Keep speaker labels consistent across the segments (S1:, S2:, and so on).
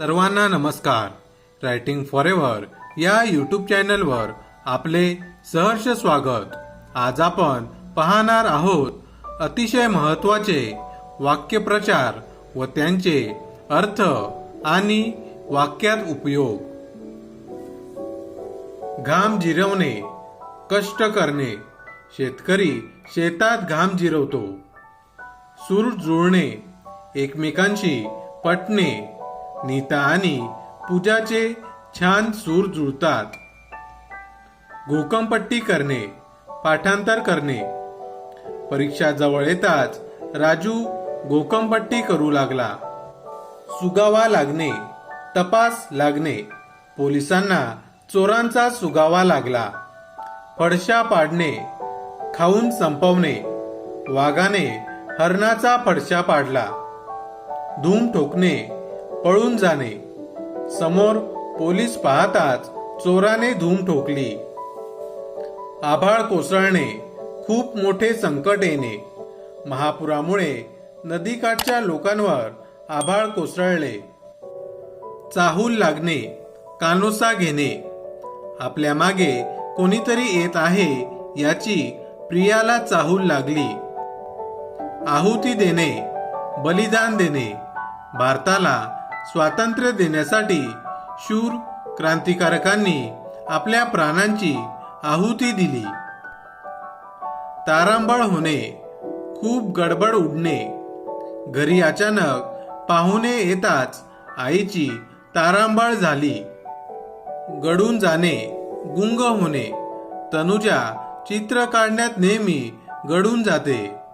S1: सर्वांना नमस्कार. Writing for ever या यूट्यूब चॅनलवर आपले सहर्ष स्वागत. आज आपण पाहणार आहोत अतिशय महत्त्वाचे वाक्यप्रचार व त्यांचे अर्थ आणि वाक्यात उपयोग. घाम जिरवणे कष्ट करणे. शेतकरी शेतात घाम जिरवतो. सूर जुळणे एकमेकांशी पटणे नीता आणि पूजाचे छान सूर जुळतात. घोकंपट्टी करणे पाठांतर करणे. परीक्षा जवळ येताच राजू घोकंपट्टी करू लागला. सुगावा लागणे तपास लागणे. पोलिसांना चोरांचा सुगावा लागला. फडशा पाडणे खाऊन संपवणे. वाघाने हरणाचा फडशा पाडला. धूम ठोकणे पळून जाणे. समोर पोलीस पाहताच चोराने धूम ठोकली. आभाळ कोसळणे खूप मोठे संकट येणे. महापुरामुळे नदीकाठच्या लोकांवर आभाळ कोसळले. चाहूल लागणे कानोसा घेणे. आपल्या मागे कोणीतरी येत आहे याची प्रियाला चाहूल लागली. आहुती देणे बलिदान देणे भारताला स्वातंत्र्य देण्यासाठी शूर क्रांतिकारकांनी आपल्या प्राणांची आहुती दिली. तारांबळ होणे खूप गडबड उडणे घरी अचानक पाहुणे येताच आईची तारांबळ झाली. गडून जाणे गुंग होणे तनुजा चित्र काढण्यात नेहमी गडून जाते.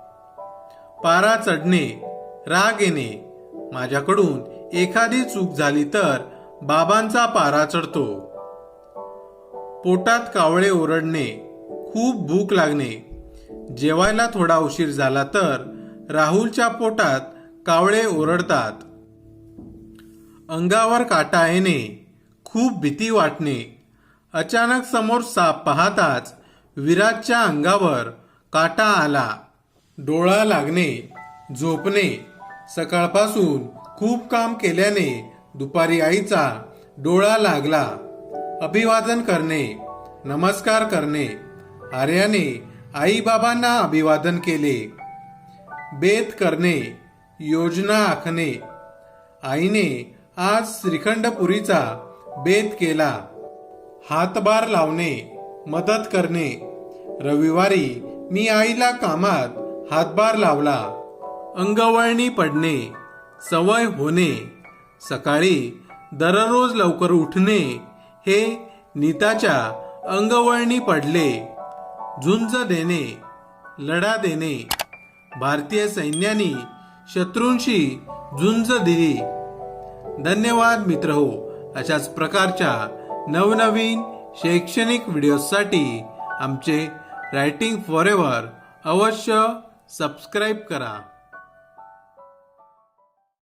S1: पारा चढणे राग येणे माझ्याकडून एखादी चूक झाली तर बाबांचा पारा चढतो. पोटात कावळे ओरडणे खूप भूक लागणे. जेवायला थोडा उशीर झाला तर राहुलच्या पोटात कावळे ओरडतात. अंगावर काटा येणे खूप भीती वाटणे. अचानक समोर साप पाहताच विराजच्या अंगावर काटा आला. डोळा लागणे झोपणे सकाळपासून खूप काम केल्याने दुपारी आईचा डोळा लागला. अभिवादन करणे नमस्कार करणे. आर्याने आईबाबांना अभिवादन केले. बेत करणे योजना आखणे. आईने आज श्रीखंडपुरीचा बेत केला. हातभार लावणे मदत करणे. रविवारी मी आईला कामात हातभार लावला. अंगवळणी पडणे सवय होणे सकाळी दररोज लवकर उठणे हे नीताच्या अंगवळणी पडले. झुंज देणे लढा देणे. भारतीय सैन्यानी शत्रूंशी झुंज दिली. धन्यवाद मित्र हो अशाच प्रकारच्या नवनवीन शैक्षणिक व्हिडिओसाठी आमचे रायटिंग फॉर एव्हर अवश्य सबस्क्राईब करा.